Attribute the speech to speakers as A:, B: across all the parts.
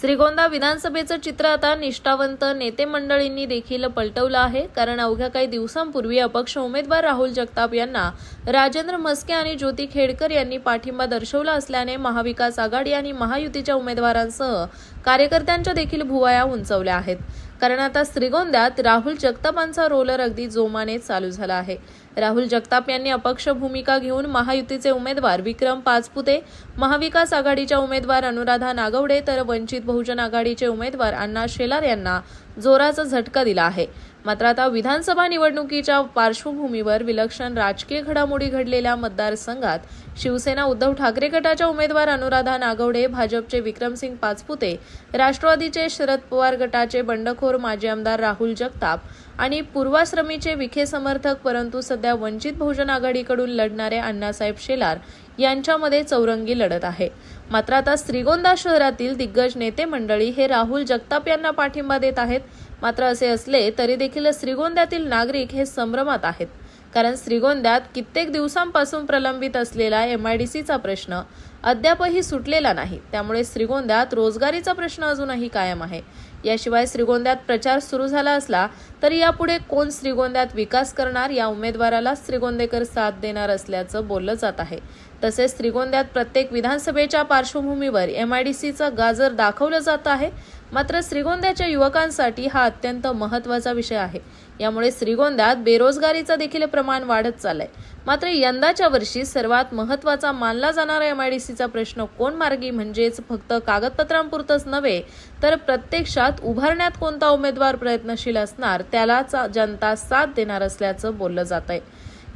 A: श्रीगोंदा विधानसभेचं चित्र आता निष्ठावंत नेते मंडळींनी देखील पलटवलं आहे. कारण अवघ्या काही दिवसांपूर्वी अपक्ष उमेदवार राहुल जगताप यांना राजेंद्र मस्के आणि ज्योती खेडकर यांनी पाठिंबा दर्शवला असल्याने महाविकास आघाडी आणि महायुतीच्या उमेदवारांसह कार्यकर्त्यांच्या देखील भुवाया उंचवल्या आहेत. कारण आता श्रीगोंद्यात राहुल जगतापांचा रोलर अगदी जोमाने चालू झाला आहे. राहुल जगताप यांनी अपक्ष भूमिका घेऊन महायुतीचे उमेदवार विक्रम पाचपुते महाविकास आघाडीच्या उमेदवार अनुराधा नागवडे तर वंचित बहुजन आघाडीचे उमेदवार अण्णा शेलार यांना जोराचा झटका दिला आहे. मात्र आता विधानसभा निवडणुकीच्या पार्श्वभूमीवर विलक्षण राजकीय घडामोडी घडलेल्या मतदारसंघात शिवसेना उद्धव ठाकरे गटाच्या उमेदवार अनुराधा नागवडे भाजपचे विक्रमसिंग पाचपुते राष्ट्रवादीचे शरद पवार गटाचे बंडखोर माजी आमदार राहुल जगताप आणि पूर्वाश्रमीचे विखे समर्थक परंतु सध्या वंचित बहुजन आघाडीकडून लढणारे अण्णासाहेब शेलार यांच्यामध्ये चौरंगी लढत आहे. मात्र आता श्रीगोंदा शहरातील दिग्गज नेते मंडळी हे राहुल जगताप यांना पाठिंबा देत आहेत. मात्र असे असले तरी देखील श्रीगोंद्यातील नागरिक हे संभ्रमात आहेत. कारण श्रीगोंद्यात कित्येक दिवसांपासून प्रलंबित असलेला एम आय डी सीचा प्रश्न अद्यापही सुटलेला नाही. त्यामुळे श्रीगोंद्यात रोजगारीचा प्रश्न अजूनही कायम आहे. याशिवाय श्रीगोंद्यात प्रचार सुरू झाला असला तरी यापुढे कोण श्रीगोंद्यात विकास करणार या उमेदवाराला श्रीगोंदेकर साथ देणार असल्याचं बोललं जात आहे. तसेच श्रीगोंद्यात प्रत्येक विधानसभेच्या पार्श्वभूमीवर एम आय डी सीचं गाजर दाखवलं जात आहे. मात्र श्रीगोंद्याच्या युवकांसाठी हा अत्यंत महत्त्वाचा विषय आहे. यामुळे श्रीगोंद्यात बेरोजगारीचं देखील प्रमाण वाढत चाललंय. मात्र यंदाच्या वर्षी सर्वात महत्त्वाचा मानला जाणारा एम आय डी सीचा प्रश्न कोण मार्गी म्हणजेच फक्त कागदपत्रांपुरतच नव्हे तर प्रत्यक्षात उभारण्यात कोणता उमेदवार प्रयत्नशील असणार त्यालाच जनता साथ देणार असल्याचं बोललं जात आहे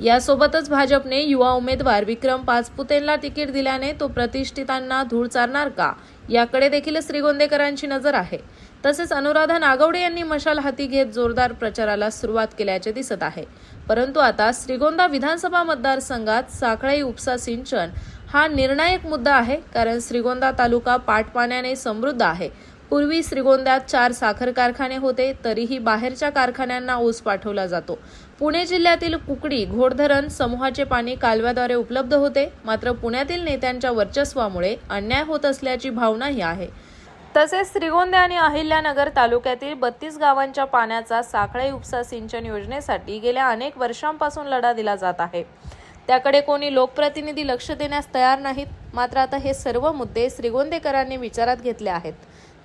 A: यासोबतच भाजपने युवा उमेदवार विक्रम पाचपुतेंना तिकीट दिल्याने तो प्रतिष्ठितांना धूळ चारणार का? याकडे देखील श्रीगोंदेकरांची नजर आहे. तसेच अनुराधा नागवडे यांनी मशाल हाती घेत जोरदार प्रचाराला सुरुवात केल्याचे दिसत आहे. परंतु आता श्रीगोंदा विधानसभा मतदारसंघात साखळी उपसा सिंचन हा निर्णायक मुद्दा आहे कारण श्रीगोंदा तालुका पाटपाण्याने समृद्ध आहे. पूर्वी श्रीगोंद्यात चार साखर कारखाने होते तरीही बाहेरच्या कारखान्यांना ऊस पाठवला जातो. पुणे जिल्ह्यातील कुकडी घोडधरण समूहाचे पाणी कालव्याद्वारे उपलब्ध होते मात्र पुण्यातील नेत्यांच्या वर्चस्वामुळे अन्याय होत असल्याची भावनाही आहे. तसेच श्रीगोंदे आणि अहिल्यानगर तालुक्यातील बत्तीस गावांच्या पाण्याचा साखळे उपसा सिंचन योजनेसाठी गेल्या अनेक वर्षांपासून लढा दिला जात आहे. त्याकडे कोणी लोकप्रतिनिधी लक्ष देण्यास तयार नाहीत मात्र आता हे सर्व मुद्दे श्रीगोंदेकरांनी विचारात घेतले आहेत.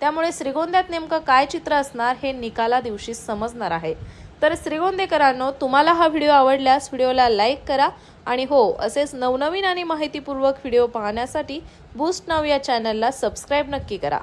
A: त्यामुळे श्रीगोंद्यात नेमकं काय चित्र असणार हे निकाला दिवशी समजणार आहे. तर श्रीगोंदेकरांनो तुम्हाला हा व्हिडिओ आवडल्यास व्हिडिओला लाईक करा आणि हो असेच नवनवीन आणि माहितीपूर्वक व्हिडिओ पाहण्यासाठी बूस्ट नाव या चॅनलला सबस्क्राईब नक्की करा.